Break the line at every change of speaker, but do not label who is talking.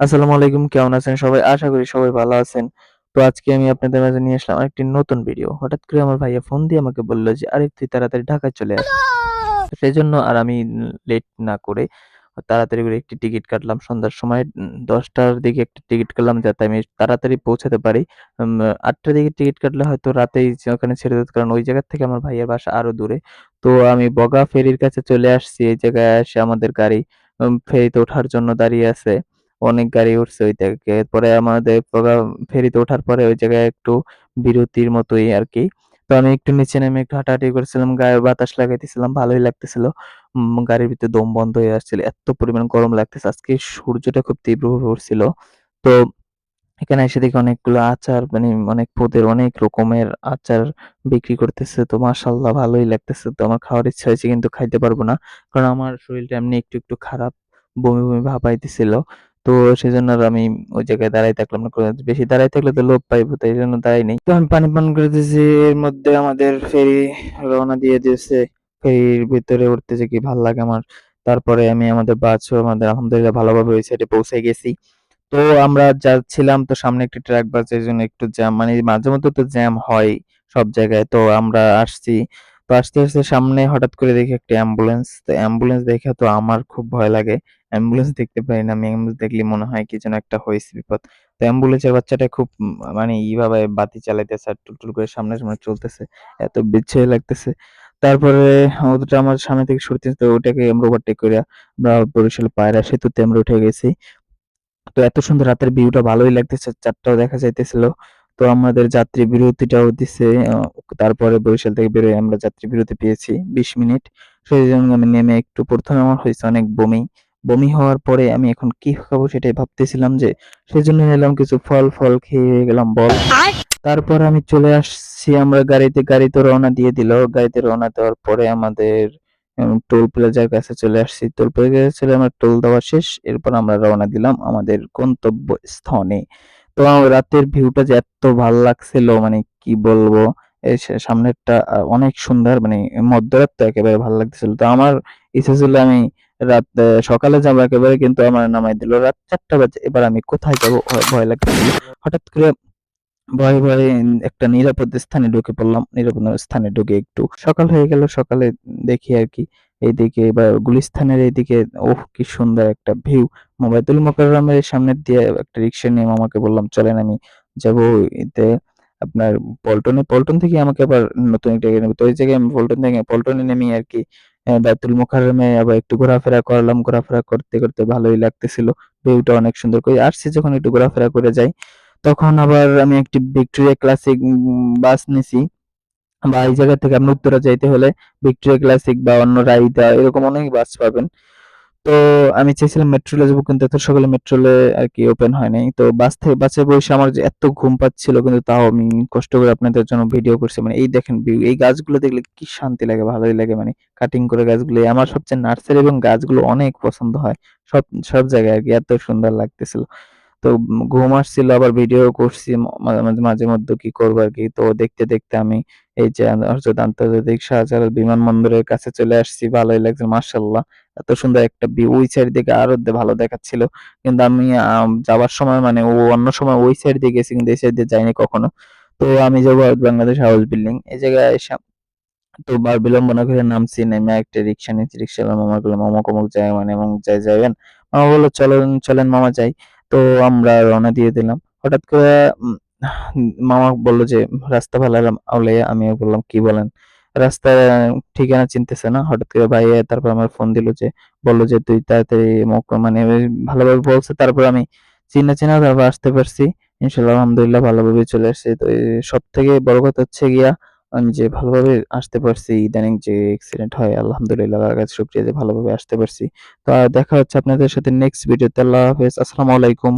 আসসালামু আলাইকুম কেমন আছেন সবাই? আশা করি সবাই ভালো আছেন। তো আজকে আমি আপনাদের মাঝে নিয়ে আসলাম আরেকটি নতুন ভিডিও। হঠাৎ করে আমার ভাইয়া ফোন দিয়ে আমাকে বলল যে, "আরে তুই তাড়াতাড়ি ঢাকায় চলে আস।" সেই জন্য আর আমি লেট না করে তাড়াতাড়ি করে একটি টিকিট কাটলাম সন্ধ্যার সময় উম ১০ঃ০০ র দিকে একটি টিকিট কাটলাম যাতে আমি তাড়াতাড়ি পৌঁছাতে পারি। ৮ঃ০০ দিকে টিকিট কাটলে হয়তো রাতেই ওখানে ছেড়ে দিত কারণ ওই জায়গা থেকে আমার ভাইয়ের বাসা আরও দূরে। তো আমি বগা ফেরির কাছে চলে আসছি। এই জায়গায় এসে আমাদের গাড়ি ফেরিতে ওঠার জন্য দাঁড়িয়ে আছে। অনেক গাড়ি উঠছে ওই থেকে। এরপরে আমাদের বগা ফেরিতে ওঠার পরে ওই জায়গায় একটু বিরতির মতোই আরকি। তো আমি একটু নিচে নেমে একটু হাঁটাহাঁটি করছিলাম, গায়ে বাতাস লাগাইতেছিলাম, ভালোই লাগতেছিল। গাড়ির ভিতরে দম বন্ধ হয়ে আসছিল। এত পরিমাণ গরম লাগতেছে। আজকে সূর্যটা খুব তীব্রভাবে উঠছিল। তো এখানে এসে দেখি অনেকগুলো আচার মানে অনেক পদের অনেক রকমের আচার বিক্রি করতেছে। তো মাশাআল্লাহ ভালোই লাগতেছে। তো আমার খাওয়ার ইচ্ছা হয়েছে কিন্তু খাইতে পারব না। কারণ আমার শরীরটা এমনি একটু, একটু খারাপ। বমি, বমি ভাব আইতেছিল। তো সেজন্য আর আমি ওই জায়গায় দাঁড়াই থাকলাম না। বেশি দাঁড়াই থাকলে তো লোভ পাইব। তো এইজন্য দাঁড়াই নাই। তো আমি পানি পান করতেছি। এর মধ্যে আমাদের ফেরি রওনা দিয়ে দিয়েছে। ফেরির ভিতরে উঠতে যে কি ভালো লাগে আমার। তারপরে আমি আমাদের বাসও আমাদের আলহামদুলিল্লাহ ভালোভাবে ওই সাইডে পৌঁছে গেছি। তো আমরা যাচ্ছিলাম তো সামনে একটি ট্রাক বাস জন্য একটু জ্যাম মানে মাঝে মধ্যে তো জ্যাম হয় সব জায়গায়। তো আমরা আসছি। তো আসতে, আসতে সামনে হঠাৎ করে দেখি একটা অ্যাম্বুলেন্স। তো অ্যাম্বুলেন্স দেখে তো আমার খুব ভয় লাগে। অ্যাম্বুলেন্স দেখতে পারি না। আমি অ্যাম্বুলেন্স দেখলে মনে হয় কি যেন একটা হয়েছে বিপদ। তো অ্যাম্বুলেন্সের বাচ্চাটা খুব মানে ইভাবে বাতি চালাইতেছে আর টুলটুল করে সামনে, সামনে চলতেছে। এত বিচ্ছিরি লাগতেছে। তারপরে ওটা আমার সামনে থেকে সরতেছে তো ওটাকে আমরা ওভারটেক কইরা আমরা বরিশাল পায়রা সেতুতে আমরা উঠে গেছি। তো এত সুন্দর রাতের ভিউটা ভালোই লাগতেছে। চারটাও দেখা যাইতেছিল। তো আমাদের যাত্রী বিরতিটাও দিছে। তারপরে বরিশাল থেকে বেরোয় আমরা যাত্রী বিরতি পেয়েছি ২০ মিনিট। সেজন্য আমি নেমে একটু প্রথমে আমার হয়েছে অনেক বমি। বমি হওয়ার পরে আমি এখন কি খাব সেটাই ভাবতেছিলাম যে, সেজন্য নিলাম কিছু ফল, ফল খেয়ে হয়ে গেলাম বল। তারপর আমি চলে আসছি আমরা গাড়িতে, গাড়ি তো রওনা দিয়ে দিল। গাড়িতে রওনা দেওয়ার পরে আমাদের টোল প্লাজার কাছে চলে আসছি। টোল প্লাজায় ছিল আমার টোল দেওয়া শেষ। এরপর আমরা রওনা দিলাম আমাদের গন্তব্য স্থানে। তো রাতের ভিউটা যে এত ভালো লাগছিল মানে কি বলব? সামনেরটা অনেক সুন্দর মানে মধ্যরাত তো একেবারে ভালো লাগতেছিল। তো আমার ইচ্ছা ছিল আমি রাত সকালে যাব একেবারে কিন্তু আমার নামাই দিল রাত চারটা বাজে। এবার আমি কোথায় যাব? ভয় লাগতেছিল। হঠাৎ করে ভয়ে, ভয়ে একটা নিরাপদ স্থানে ঢুকে পড়লাম। নিরাপদ স্থানে ঢুকে একটু সকাল হয়ে গেল। সকালে দেখি আরকি এইদিকে বা গুলিস্তানের এইদিকে ওহ! কি সুন্দর একটা ভিউ। বায়তুল মোকাররমের সামনে দিয়ে একটা রিক্সা নিয়ে মামাকে বললাম, "চলেন আমি যাব এতে আপনার পল্টনে।" পল্টন থেকে আমাকে আবার নতুন একটা নেবে। তো ওই জায়গায় আমি পল্টন থেকে পল্টনে নেমেই আর কি বায়তুল মোকাররমে আবার একটু ঘোরাফেরা করলাম। ঘোরাফেরা করতে, করতে ভালোই লাগতেছিল। ভিউটা অনেক সুন্দর। করে আসছি যখন একটু ঘোরাফেরা করে যাই। তখন আবার আমি একটি ভিক্টোরিয়া ক্লাসিক বাস নিছি। বা এই জায়গা থেকে আপনি উত্তরা যাইতে হলে ভিক্টোরিয়া ক্লাসিক বা অন্য রাইডা এরকম অনেক বাস পাবেন। তো আমি চেয়েছিলাম মেট্রোলে যাব কিন্তু এত সকালে মেট্রোলে আর কি ওপেন হয় নাই। তো বাস থেকে বাসে বইসে আমার যে এত ঘুম পাচ্ছিল কিন্তু তাও আমি কষ্ট করে আপনাদের জন্য ভিডিও করছি। মানে এই দেখেন ভিউ এই গাছগুলো দেখলে কি শান্তি লাগে, ভালোই লাগে মানে কাটিং করে গাছগুলো। আমার সবচেয়ে নার্সারি এবং গাছগুলো অনেক পছন্দ হয়। সব, সব জায়গায় আর কি এত সুন্দর লাগতেছিল। তো ঘুম আসছিল আবার ভিডিও করছি মাঝে, মাঝে মধ্যে কি করব আর কি তো দেখতে, দেখতে আমি এই যে আ হযরত আন্তর্জাতিক শাহজালাল বিমানবন্দরের কাছে চলে আসছি। ভালোই লাগছে মাশাআল্লাহ। এত সুন্দর একটা ভিউ ওই সাইড থেকে আরও ভালো দেখাচ্ছিল। কিন্তু আমি যাবার সময় মানে ও অন্য সময় ওই সাইড দিয়ে গেছি কিন্তু এই সাইড দিয়ে যাইনি কখনো। তো আমি যাব বাংলাদেশ হাউস বিল্ডিং। এই জায়গায় এসে তো আর বিলম্ব না করে নামছি। নেমে একটা রিক্সা নিয়েছি। রিক্সা মামাকে বললাম, "মামা অমুক যায় মানে অমুক জায়গায় যাবেন?" মামা বলল "চলেন, চলেন মামা যাই।" তো আমরা রওনা দিয়ে দিলাম। হঠাৎ করে মামা বলল যে, "রাস্তা ভালো আউলাইয়া।" আমিও বললাম, "কি বলেন?" রাস্তায় ঠিকানা চিনতেছে না। হঠাৎ করে ভাইয়া তারপর আমার ফোন দিল যে, বলল যে, "তুই তাড়াতাড়ি মানে ভালোভাবে বলছে। তারপর আমি চিনা, চিনা তারপর আসতে পারছি। ইনশাআল্লাহ আলহামদুলিল্লাহ ভালোভাবে চলে আসছি। তো সব থেকে বড় কথা হচ্ছে গিয়া আমি যে ভালোভাবে আসতে পারছি। ইদানিং যে অ্যাক্সিডেন্ট হয় আলহামদুলিল্লাহ আল্লাহর কাছে যে ভালোভাবে আসতে পারছি। তো দেখা হচ্ছে আপনাদের সাথে নেক্সট ভিডিওতে। আল্লাহ হাফেজ। আসসালামু আলাইকুম।